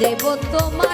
দেব তোমার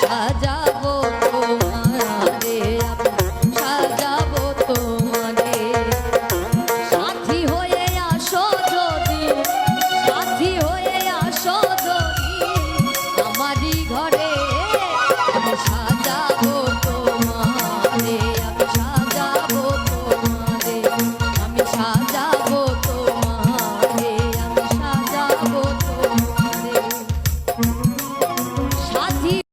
সাজা